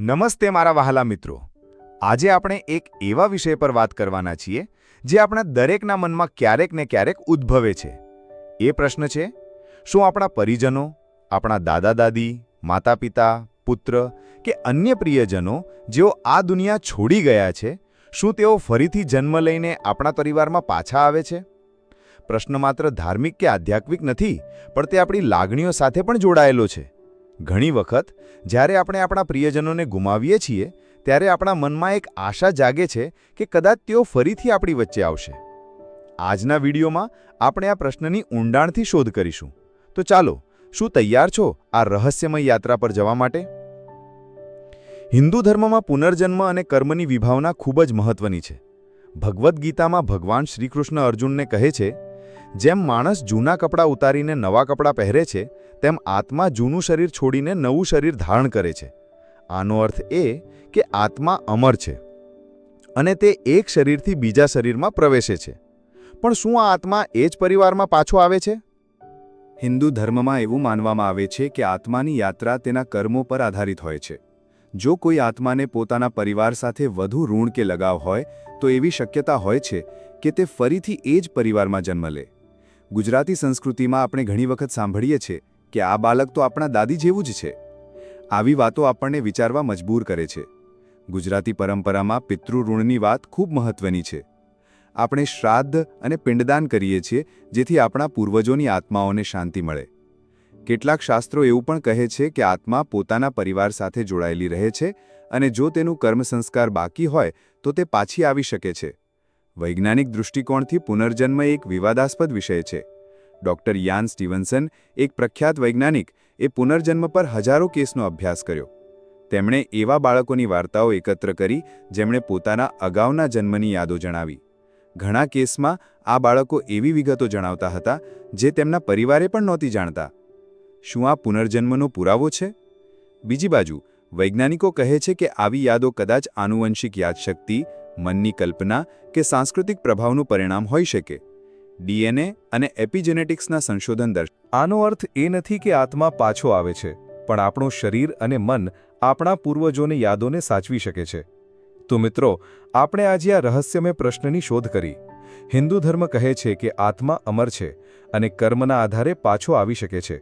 નમસ્તે મારા વહાલા મિત્રો. આજે આપણે એક એવા વિષય પર વાત કરવાના છીએ, જે આપણા દરેકના મનમાં ક્યારેક ને ક્યારેક ઉદ્ભવે છે. એ પ્રશ્ન છે, શું આપણા પરિજનો, આપણા દાદા દાદી માતા પિતા પુત્ર કે અન્ય પ્રિયજનો, જેઓ આ દુનિયા છોડી ગયા છે, શું તેઓ ફરીથી જન્મ લઈને આપણા પરિવારમાં પાછા આવે છે? પ્રશ્ન માત્ર ધાર્મિક કે આધ્યાત્મિક નથી, પણ તે આપણી લાગણીઓ સાથે પણ જોડાયેલો છે. ઘણી વખત, જ્યારે આપણે આપણા પ્રિયજનોને ગુમાવીએ છીએ, ત્યારે આપણા મનમાં એક આશા જાગે છે કે કદાચ તેઓ ફરીથી આપણી વચ્ચે આવશે. આજના વિડીયોમાં આપણે આ પ્રશ્નની ઊંડાણથી શોધ કરીશું. તો ચાલો, શું તૈયાર છો આ રહસ્યમય યાત્રા પર જવા માટે? હિન્દુ ધર્મમાં પુનર્જન્મ અને કર્મની વિભાવના ખૂબ જ મહત્વની છે. ભગવદ્ ગીતામાં ભગવાન શ્રીકૃષ્ણ અર્જુનને કહે છે જેમ માણસ જૂના કપડાં ઉતારીને નવા કપડાં પહેરે છે, તેમ આત્મા જૂનું શરીર છોડીને નવું શરીર ધારણ કરે છે. આનો અર્થ એ કે આત્મા અમર છે અને તે એક શરીરથી બીજા શરીરમાં પ્રવેશે છે. પણ શું આ આત્મા એ જ પરિવારમાં પાછો આવે છે? હિન્દુ ધર્મમાં એવું માનવામાં આવે છે કે આત્માની યાત્રા તેના કર્મો પર આધારિત હોય છે. જો કોઈ આત્માને પોતાના પરિવાર સાથે વધુ ઋણ કે લગાવ હોય, તો એવી શક્યતા હોય છે કે તે ફરીથી એ જ પરિવારમાં જન્મ લે. ગુજરાતી સંસ્કૃતિમાં આપણે ઘણી વખત સાંભળીએ છીએ કે આ બાળક તો આપણા દાદી જેવું જ છે. આવી વાતો આપણને વિચારવા મજબૂર કરે છે. ગુજરાતી પરંપરામાં પિતૃઋણની વાત ખૂબ મહત્વની છે. આપણે શ્રાદ્ધ અને પિંડદાન કરીએ છીએ જેથી આપણા પૂર્વજોની આત્માઓને શાંતિ મળે. કેટલાક શાસ્ત્રો એવું પણ કહે છે કે આત્મા પોતાના પરિવાર સાથે જોડાયેલી રહે છે અને જો તેનું કર્મ સંસ્કાર બાકી હોય તો તે પાછી આવી શકે છે. વૈજ્ઞાનિક દૃષ્ટિકોણથી પુનર્જન્મ એક વિવાદાસ્પદ વિષય છે. ડોક્ટર યાન સ્ટીવન્સન, એક પ્રખ્યાત વૈજ્ઞાનિક, એ પુનર્જન્મ પર હજારો કેસનો અભ્યાસ કર્યો. તેમણે એવા બાળકોની વાર્તાઓ એકત્ર કરી, જેમણે પોતાના અગાઉના જન્મની યાદો જણાવી. ઘણા કેસમાં આ બાળકો એવી વિગતો જણાવતા હતા, જે તેમના પરિવારે પણ નહોતી જાણતા. શું આ પુનર્જન્મનો પુરાવો છે? બીજી બાજુ, વૈજ્ઞાનિકો કહે છે કે આવી યાદો કદાચ આનુવંશિક યાદશક્તિ મનની કલ્પના કે સાંસ્કૃતિક પ્રભાવનું પરિણામ હોઈ શકે. ડીએનએ અને એપિજેનેટિક્સના સંશોધન દર્શ આનો અર્થ એ નથી કે આત્મા પાછો આવે છે, પણ આપણું શરીર અને મન આપણા પૂર્વજોની યાદોને સાચવી શકે છે. તો મિત્રો, આપણે આજે આ રહસ્યમય પ્રશ્નની શોધ કરી. હિન્દુ ધર્મ કહે છે કે આત્મા અમર છે અને કર્મના આધારે પાછો આવી શકે છે.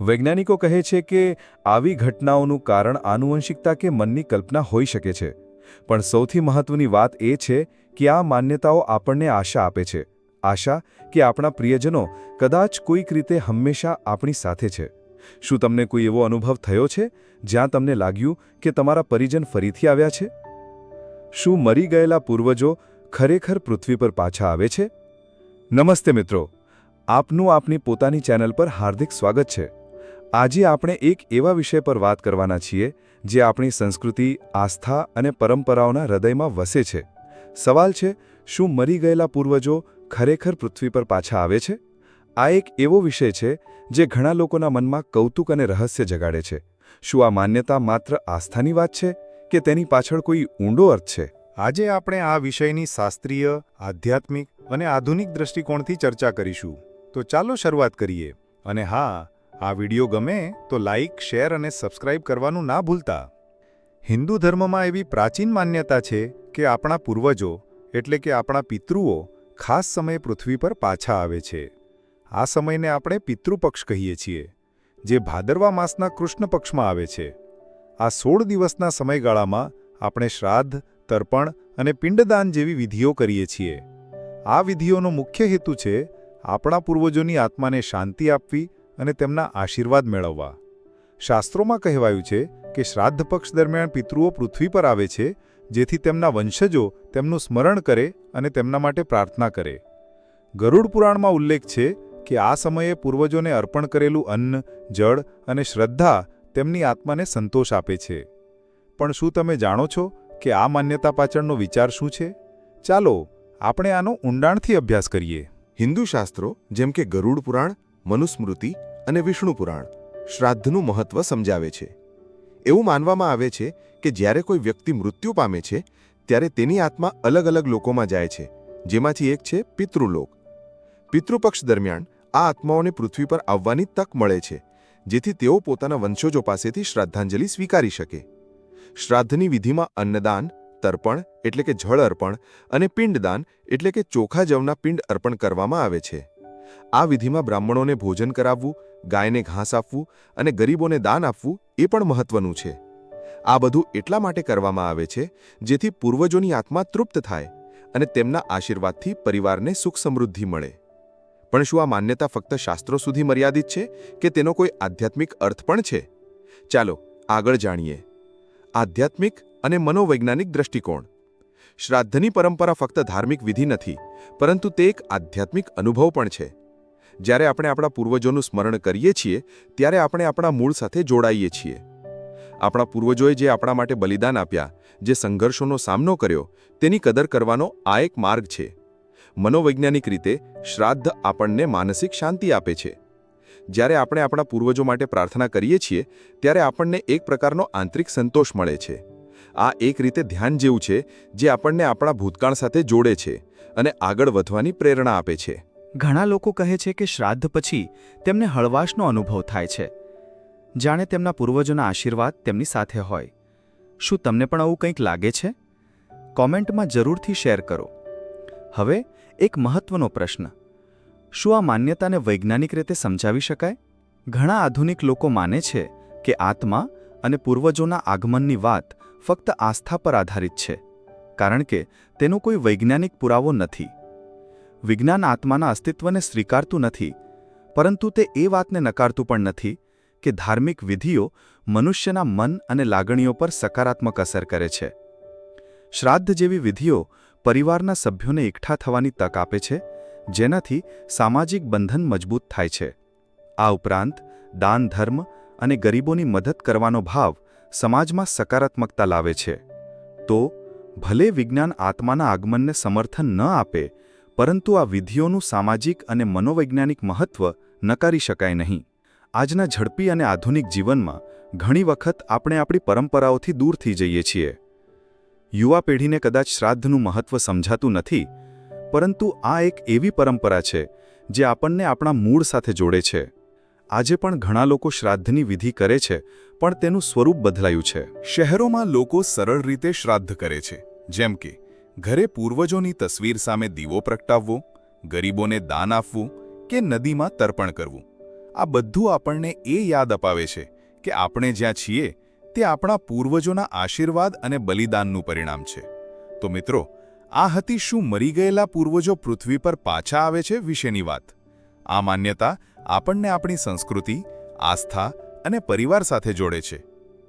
વૈજ્ઞાનિકો કહે છે કે આવી ઘટનાઓનું કારણ આનુવંશિકતા કે મનની કલ્પના હોઈ શકે છે. પણ સૌથી મહત્વની વાત એ છે કે આ માન્યતાઓ આપણને આશા આપે છે. આશા કે આપણા પ્રિયજનો કદાચ કોઈક રીતે હંમેશા આપણી સાથે છે. શું તમને કોઈ એવો અનુભવ થયો છે, જ્યાં તમને લાગ્યું કે તમારા પરિજન ફરીથી આવ્યા છે? શું મરી ગયેલા પૂર્વજો ખરેખર પૃથ્વી પર પાછા આવે છે? નમસ્તે મિત્રો, આપનું આપની પોતાની ચેનલ પર હાર્દિક સ્વાગત છે. આજે આપણે એક એવા વિષય પર વાત કરવાના છીએ જે આપણી સંસ્કૃતિ, આસ્થા અને પરંપરાઓના હૃદયમાં વસે છે. સવાલ છે, શું મરી ગયેલા પૂર્વજો ખરેખર પૃથ્વી પર પાછા આવે છે? આ એક એવો વિષય છે, જે ઘણા લોકોના મનમાં કૌતુક અને રહસ્ય જગાડે છે. શું આ માન્યતા માત્ર આસ્થાની વાત છે કે તેની પાછળ કોઈ ઊંડો અર્થ છે? આજે આપણે આ વિષયની શાસ્ત્રીય, આધ્યાત્મિક અને આધુનિક દૃષ્ટિકોણથી ચર્ચા કરીશું. તો ચાલો શરૂઆત કરીએ. અને હા આ વિડિયો ગમે તો લાઇક શેર અને સબસ્ક્રાઇબ કરવાનું ના ભૂલતા. હિન્દુ ધર્મમાં એવી પ્રાચીન માન્યતા છે કે આપણા પૂર્વજો, એટલે કે આપણા પિતૃઓ, ખાસ સમયે પૃથ્વી પર પાછા આવે છે. આ સમયને આપણે પિતૃપક્ષ કહીએ છીએ, જે ભાદરવા માસના કૃષ્ણ પક્ષમાં આવે છે. આ સોળ દિવસના સમયગાળામાં આપણે શ્રાદ્ધ, તર્પણ અને પિંડદાન જેવી વિધિઓ કરીએ છીએ. આ વિધિઓનો મુખ્ય હેતુ છે આપણા પૂર્વજોની આત્માને શાંતિ આપવી અને તેમના આશીર્વાદ મેળવવા. શાસ્ત્રોમાં કહેવાયું છે કે શ્રાદ્ધ પક્ષ દરમિયાન પિતૃઓ પૃથ્વી પર આવે છે, જેથી તેમના વંશજો તેમનું સ્મરણ કરે અને તેમના માટે પ્રાર્થના કરે. ગરુડ પુરાણમાં ઉલ્લેખ છે કે આ સમયે પૂર્વજોને અર્પણ કરેલું અન્ન, જળ અને શ્રદ્ધા તેમની આત્માને સંતોષ આપે છે. પણ શું તમે જાણો છો કે આ માન્યતા પાછળનો વિચાર શું છે? ચાલો, આપણે આનો ઊંડાણથી અભ્યાસ કરીએ. હિન્દુ શાસ્ત્રો, જેમ કે ગરુડ પુરાણ, મનુસ્મૃતિ અને વિષ્ણુ પુરાણ શ્રાદ્ધનું મહત્વ સમજાવે છે. એવું માનવામાં આવે છે કે જ્યારે કોઈ વ્યક્તિ મૃત્યુ પામે છે, ત્યારે તેની આત્મા અલગ અલગ લોકોમાં જાય છે, જેમાંથી એક છે પિતૃલોક. પિતૃપક્ષ દરમિયાન આ આત્માઓને પૃથ્વી પર આવવાની તક મળે છે, જેથી તેઓ પોતાના વંશજો પાસેથી શ્રદ્ધાંજલિ સ્વીકારી શકે. શ્રાદ્ધની વિધિમાં અન્નદાન, તર્પણ એટલે કે જળ અર્પણ અને પિંડદાન એટલે કે ચોખા જવના પિંડ અર્પણ કરવામાં આવે છે. આ વિધિમાં બ્રાહ્મણોને ભોજન કરાવવું, ગાયને ઘાસ આપવું અને ગરીબોને દાન આપવું એ પણ મહત્વનું છે. આ બધું એટલા માટે કરવામાં આવે છે, જેથી પૂર્વજોની આત્મા તૃપ્ત થાય અને તેમના આશીર્વાદથી પરિવારને સુખ સમૃદ્ધિ મળે. પણ શું આ માન્યતા ફક્ત શાસ્ત્રો સુધી મર્યાદિત છે કે તેનો કોઈ આધ્યાત્મિક અર્થ પણ છે? ચાલો, આગળ જાણીએ. આધ્યાત્મિક અને મનોવૈજ્ઞાનિક દ્રષ્ટિકોણ. શ્રાદ્ધની પરંપરા ફક્ત ધાર્મિક વિધિ નથી, પરંતુ તે એક આધ્યાત્મિક અનુભવ પણ છે. જ્યારે આપણે આપણા પૂર્વજોનું સ્મરણ કરીએ છીએ, ત્યારે આપણે આપણા મૂળ સાથે જોડાઈએ છીએ. આપણા પૂર્વજોએ જે આપણા માટે બલિદાન આપ્યા, જે સંઘર્ષોનો સામનો કર્યો, તેની કદર કરવાનો આ એક માર્ગ છે. મનોવૈજ્ઞાનિક રીતે, શ્રાદ્ધ આપણને માનસિક શાંતિ આપે છે. જ્યારે આપણે આપણા પૂર્વજો માટે પ્રાર્થના કરીએ છીએ, ત્યારે આપણને એક પ્રકારનો આંતરિક સંતોષ મળે છે. આ એક રીતે ધ્યાન જેવું છે, જે આપણને આપણા ભૂતકાળ સાથે જોડે છે અને આગળ વધવાની પ્રેરણા આપે છે. ઘણા લોકો કહે છે કે શ્રાદ્ધ પછી તેમને હળવાશનો અનુભવ થાય છે. જાણે તેમના પૂર્વજોના આશીર્વાદ તેમની સાથે હોય. શું તમને પણ આવું કંઈક લાગે છે? કોમેન્ટમાં જરૂરથી શેર કરો. હવે એક મહત્વનો પ્રશ્ન. શું આ માન્યતાને વૈજ્ઞાનિક રીતે સમજાવી શકાય? ઘણા આધુનિક લોકો માને છે કે આત્મા અને પૂર્વજોના આગમનની વાત ફક્ત આસ્થા પર આધારિત છે. કારણ કે તેનો કોઈ વૈજ્ઞાનિક પુરાવો નથી. વિજ્ઞાન આત્માના અસ્તિત્વને સ્વીકારતું નથી, પરંતુ તે એ વાતને નકારતું પણ નથી કે ધાર્મિક વિધિઓ મનુષ્યના મન અને લાગણીઓ પર સકારાત્મક અસર કરે છે. શ્રાદ્ધ જેવી વિધિઓ પરિવારના સભ્યોને એકઠા થવાની તક આપે છે, જેનાથી સામાજિક બંધન મજબૂત થાય છે. આ ઉપરાંત, દાન ધર્મ અને ગરીબોની મદદ કરવાનો ભાવ સમાજમાં સકારાત્મકતા લાવે છે. તો, ભલે વિજ્ઞાન આત્માના આગમનને સમર્થન ન આપે પરંતુ આ વિધિઓનું સામાજિક અને મનોવૈજ્ઞાનિક મહત્વ નકારી શકાય નહીં. આજના ઝડપી અને આધુનિક જીવનમાં ઘણી વખત આપણે આપણી પરંપરાઓથી દૂર થઈ જઈએ છીએ. યુવા પેઢીને કદાચ શ્રાદ્ધનું મહત્વ સમજાતું નથી, પરંતુ આ એક એવી પરંપરા છે જે આપણને આપણા મૂળ સાથે જોડે છે. આજે પણ ઘણા લોકો શ્રાદ્ધની વિધિ કરે છે, પણ તેનું સ્વરૂપ બદલાયું છે. શહેરોમાં લોકો સરળ રીતે શ્રાદ્ધ કરે છે, જેમ કે ઘરે પૂર્વજોની તસવીર સામે દીવો પ્રગટાવવો, ગરીબોને દાન આપવું કે નદીમાં તર્પણ કરવું. આ બધું આપણને એ યાદ અપાવે છે કે આપણે જ્યાં છીએ, તે આપણા પૂર્વજોના આશીર્વાદ અને બલિદાનનું પરિણામ છે. તો મિત્રો, આ હતી શું મરી ગયેલા પૂર્વજો પૃથ્વી પર પાછા આવે છે વિશેની વાત. આ માન્યતા આપણને આપણી સંસ્કૃતિ, આસ્થા અને પરિવાર સાથે જોડે છે.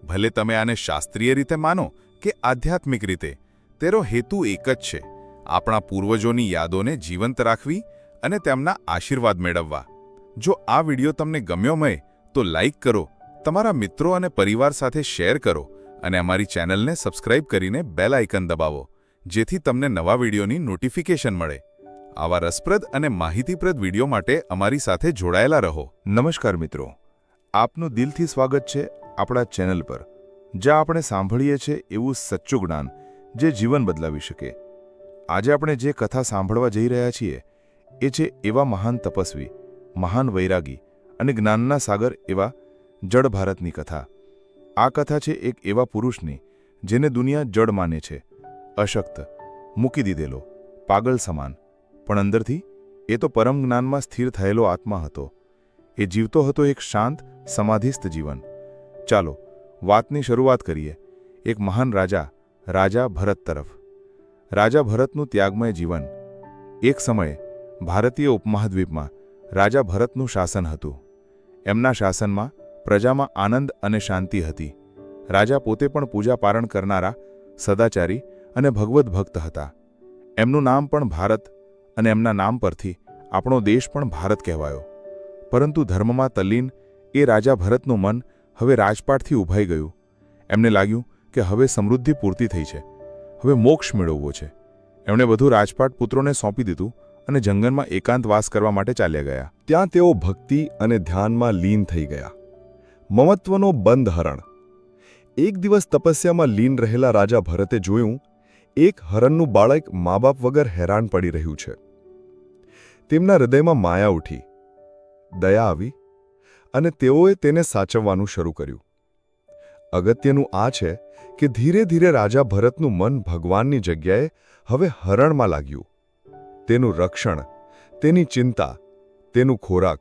ભલે તમે આને શાસ્ત્રીય રીતે માનો કે આધ્યાત્મિક રીતે તેનો હેતુ એક જ છે. આપણા પૂર્વજોની યાદોને જીવંત રાખવી અને તેમના આશીર્વાદ મેળવવા. જો આ વિડિયો તમને ગમ્યો મય તો લાઇક કરો, તમારા મિત્રો અને પરિવાર સાથે શેર કરો અને અમારી ચેનલને સબસ્ક્રાઇબ કરીને બેલ આઇકન દબાવો, જેથી તમને નવા વિડીયોની નોટિફિકેશન મળે. આવા રસપ્રદ અને માહિતીપ્રદ વીડિયો માટે અમારી સાથે જોડાયેલા રહો. નમસ્કાર મિત્રો. આપનું દિલથી સ્વાગત છે આપણા ચેનલ પર. જ્યાં આપણે સાંભળીએ છીએ એવું સચ્ચું જ્ઞાન જે જીવન બદલાવી શકે. આજે આપણે જે કથા સાંભળવા જઈ રહ્યા છીએ, એ છે એવા મહાન તપસ્વી, મહાન વૈરાગી અને જ્ઞાનના સાગર એવા જડ ભારતની કથા. આ કથા છે એક એવા પુરુષની, જેને દુનિયા જડ માને છે. અશક્ત, મૂકી દીધેલો, પાગલ સમાન. પણ અંદરથી, એ તો પરમ જ્ઞાનમાં સ્થિર થયેલો આત્મા હતો. એ જીવતો હતો એક શાંત, સમાધિસ્થ જીવન. ચાલો, વાતની શરૂઆત કરીએ. એક મહાન રાજા રાજા ભરત તરફ. રાજા ભરતનું ત્યાગમય જીવન. એક સમયે ભારતીય ઉપમહાદ્વીપમાં રાજા ભરતનું શાસન હતું. એમના શાસનમાં પ્રજામાં આનંદ અને શાંતિ હતી. રાજા પોતે પણ પૂજા પારણ કરનારા, સદાચારી અને ભગવદ્ ભક્ત હતા. એમનું નામ પણ ભારત અને એમના નામ પરથી આપણો દેશ પણ ભારત કહેવાયો. પરંતુ ધર્મમાં તલ્લીન એ રાજા ભરતનું મન હવે રાજપાટથી ઉભાઈ ગયું. એમને લાગ્યું કે હવે સમૃદ્ધિ પૂર્તિ થઈ છે. હવે મોક્ષ મેળવવો છે. એમણે બધું રાજપાટ પુત્રોને સોંપી દીધું અને જંગલમાં એકાંતવાસ કરવા માટે ચાલ્યા ગયા. ત્યાં તેઓ ભક્તિ અને ધ્યાનમાં લીન થઈ ગયા. મમત્વનો બંધ હરણ એક દિવસ તપસ્યામાં લીન રહેલા રાજા ભરતે જોયું, એક હરણનું બાળક મા બાપ વગર હેરાન પડી રહ્યું છે. તેમના હૃદયમાં માયા ઉઠી. દયા આવી અને તેઓએ તેને સાચવવાનું શરૂ કર્યું. અગત્યનું આ છે કે ધીરે ધીરે રાજા ભરતનું મન ભગવાનની જગ્યાએ હવે હરણમાં લાગ્યું. તેનું રક્ષણ, તેની ચિંતા, તેનું ખોરાક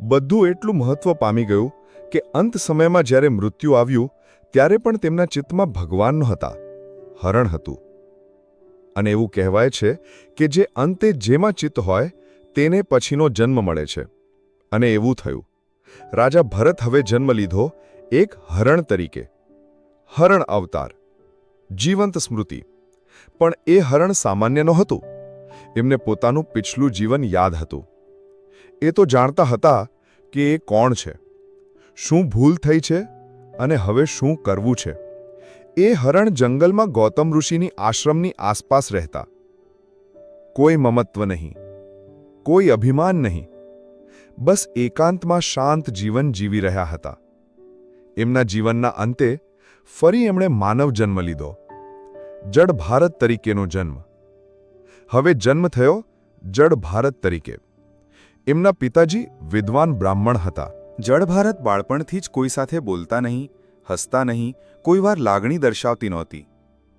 બધું એટલું મહત્વ પામી ગયું કે અંત સમયમાં જ્યારે મૃત્યુ આવ્યું, ત્યારે પણ તેમના ચિત્તમાં ભગવાન હતા હરણ હતું. અને એવું કહેવાય છે કે જે અંતે જેમાં ચિત્ત હોય, તેને પછીનો જન્મ મળે છે. અને એવું થયું. રાજા ભરત હવે જન્મ લીધો એક હરણ તરીકે. હરણ અવતાર. જીવંત સ્મૃતિ. પણ એ હરણ સામાન્ય નહોતું. એમને પોતાનું પિછલું જીવન યાદ હતું. એ તો જાણતા હતા કે એ કોણ છે. શું ભૂલ થઈ છે અને હવે શું કરવું છે. એ હરણ જંગલમાં ગૌતમ ઋષિની આશ્રમની આસપાસ રહેતા. કોઈ મમત્વ નહીં. કોઈ અભિમાન નહીં. બસ એકાંતમાં શાંત જીવન જીવી રહ્યા હતા. એમના જીવનના અંતે ફરી એમણે માનવ જન્મ લીધો. જડ ભારત તરીકેનો જન્મ. હવે જન્મ થયો જડ ભારત તરીકે. એમના પિતાજી વિદ્વાન બ્રાહ્મણ હતા. જળભારત બાળપણથી જ કોઈ સાથે બોલતા નહીં, હસતા નહીં, કોઈવાર લાગણી દર્શાવતી નહોતી.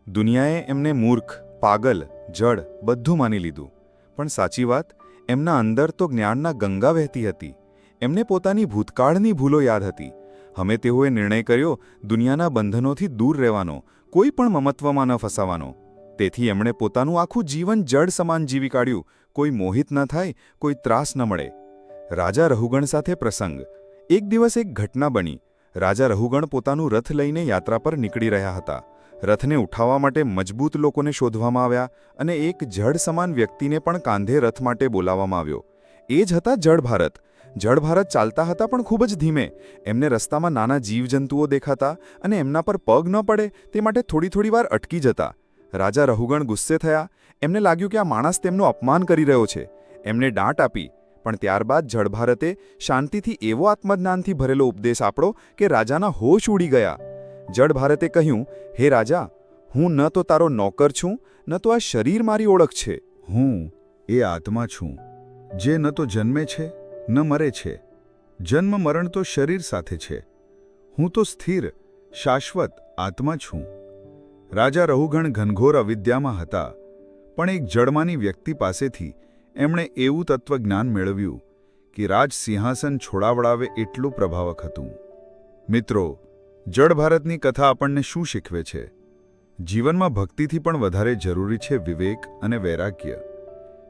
દુનિયાએ એમને મૂર્ખ, પાગલ, જડ બધું માની લીધું. પણ સાચી વાત, એમના અંદર તો જ્ઞાનના ગંગા વહેતી હતી. એમને પોતાની ભૂતકાળની ભૂલો યાદ હતી. અમે તેઓએ નિર્ણય કર્યો દુનિયાના બંધનોથી દૂર રહેવાનો, કોઈ પણ મમત્વમાં ન ફસાવાનો. તેથી એમણે પોતાનું આખું જીવન જડ સમાન જીવી કાઢ્યું, કોઈ મોહિત ન થાય, કોઈ ત્રાસ ન મળે. રાજા રહુગણ સાથે પ્રસંગ. એક દિવસ એક ઘટના બની. રાજા રહુગણ પોતાનું રથ લઈને યાત્રા પર નીકળી રહ્યા હતા. રથને ઉઠાવવા માટે મજબૂત લોકોને શોધવામાં આવ્યા અને એક જડ સમાન વ્યક્તિને પણ કાંધે રથ માટે બોલાવવામાં આવ્યો. એ જ હતા જડ ભારત. જળ ભારત ચાલતા હતા પણ ખૂબ જ ધીમે. એમને રસ્તામાં નાના જીવજંતુઓ દેખાતા અને એમના પર પગ ન પડે તે માટે થોડી થોડી વાર અટકી જતા. રાજા રહુગણ ગુસ્સે થયા. એમને લાગ્યું કે આ માણસ તેમનું અપમાન કરી રહ્યો છે. એમને દાંટ આપી. પણ ત્યારબાદ જળભારતે શાંતિથી એવો આત્મજ્ઞાનથી ભરેલો ઉપદેશ આપણો કે રાજાના હોશ ઉડી ગયા. જળભારતે કહ્યું, હે રાજા, હું ન તો તારો નોકર છું, ન તો આ શરીર મારી ઓળખ છે. હું એ આત્મા છું, જે ન તો જન્મે છે ન મરે છે. જન્મ મરણ તો શરીર સાથે છે. હું તો સ્થિર, શાશ્વત આત્મા છું. રાજા રહુગણ ઘનઘોર અવિદ્યામાં હતા, પણ એક જડમાની વ્યક્તિ પાસેથી એમણે એવું તત્વજ્ઞાન મેળવ્યું કે રાજ સિંહાસન છોડાવડાવે એટલું પ્રભાવક હતું. મિત્રો જળ ભારતની કથા આપણને શું શીખવે છે? જીવનમાં ભક્તિથી પણ વધારે જરૂરી છે વિવેક અને વૈરાગ્ય.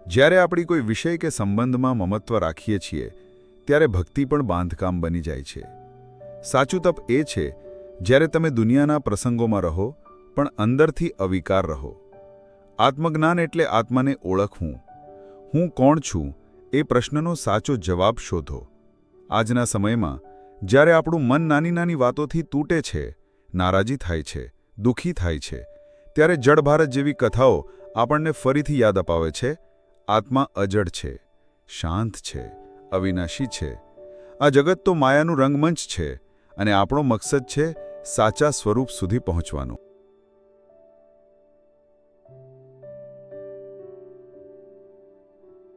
જ્યારે આપણી કોઈ વિષય કે સંબંધમાં મમત્વ રાખીએ છીએ, ત્યારે ભક્તિ પણ બાંધકામ બની જાય છે. સાચું તપ એ છે, જ્યારે તમે દુનિયાના પ્રસંગોમાં રહો, પણ અંદરથી અવિકાર રહો. આત્મજ્ઞાન એટલે આત્માને ઓળખવું. હું કોણ છું, એ પ્રશ્નનો સાચો જવાબ શોધો. આજના સમયમાં, જ્યારે આપણું મન નાની નાની વાતોથી તૂટે છે, નારાજી થાય છે, દુઃખી થાય છે, ત્યારે જળભારત જેવી કથાઓ આપણને ફરીથી યાદ અપાવે છે આત્મા અજડ છે, શાંત છે, અવિનાશી છે. આ જગત તો માયાનું રંગમંચ છે અને આપણો મકસદ છે સાચા સ્વરૂપ સુધી પહોંચવાનો.